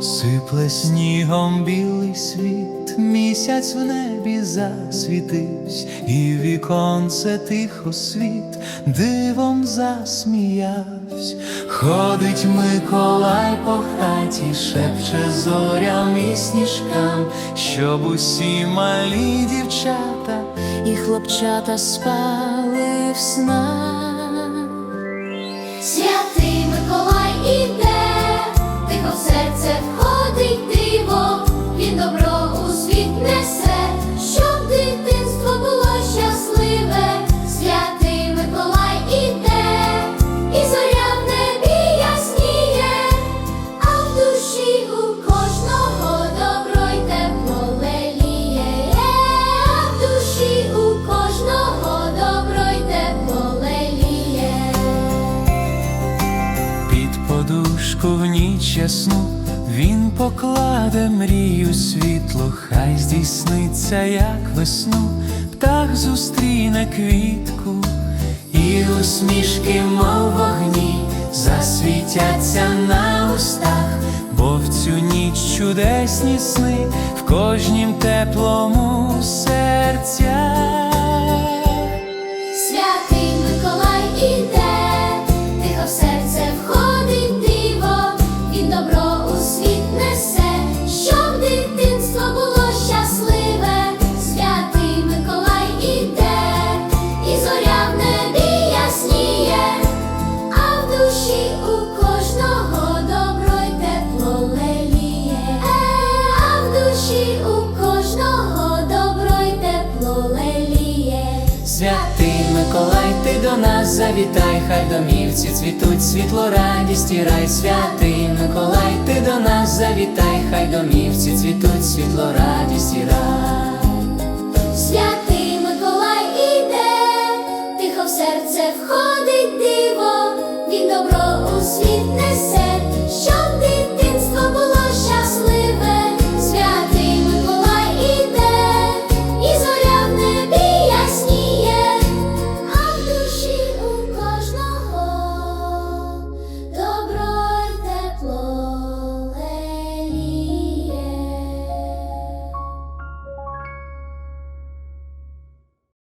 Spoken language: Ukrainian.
Сипле снігом білий світ, місяць в небі засвітився, і віконце тихо світ, дивом засміявсь. Ходить Миколай по хаті, шепче зорям і сніжкам, щоб усі малі дівчата і хлопчата спали в снах. Подушку в ніч ясну. Він покладе мрію світло, хай здійсниться, як весну, птах зустріне квітку, і усмішки, мов вогні, засвітяться на устах, бо в цю ніч чудесні сни в кожнім теплому серцях. Ти до нас завітай, хай домівці цвітуть світло, радість і рай. Святий Миколай, ти до нас завітай, хай домівці цвітуть світло, радість і рай.